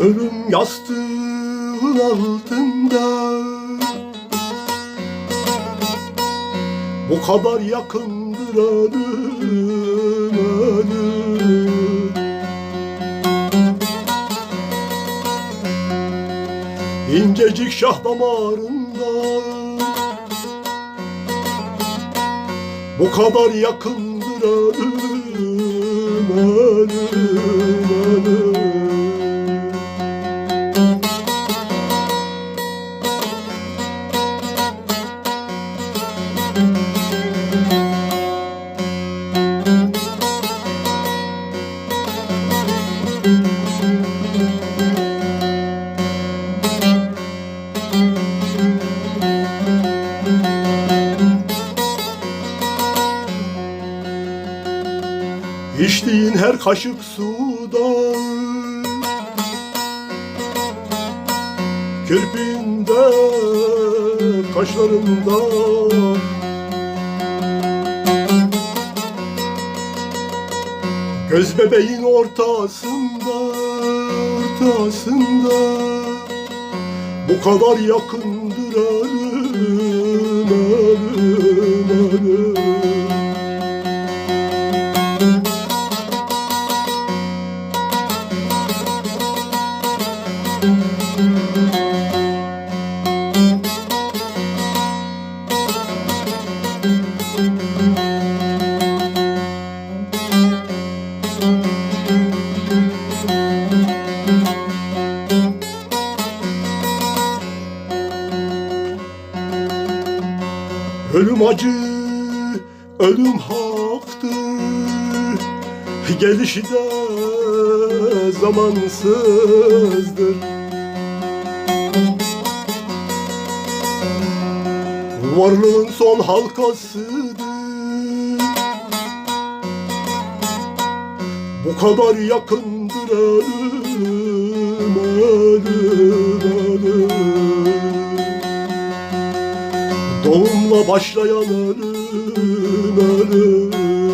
Ölüm yastığın altında. Bu kadar yakındır ölüm ölüm. İncecik şah damarında. Bu kadar yakındır ölüm İçtiğin her kaşık suda Kirpinde, kaşlarında Göz bebeğin ortasında, ortasında Bu kadar yakındır ölüm, ölüm, ölüm Ölüm acı, ölüm haktır Gelişi de zamansızdır. Varlığın son halkasıdır. Bu kadar yakındır ölüm, Doğumla başlayan ölüm ölüm.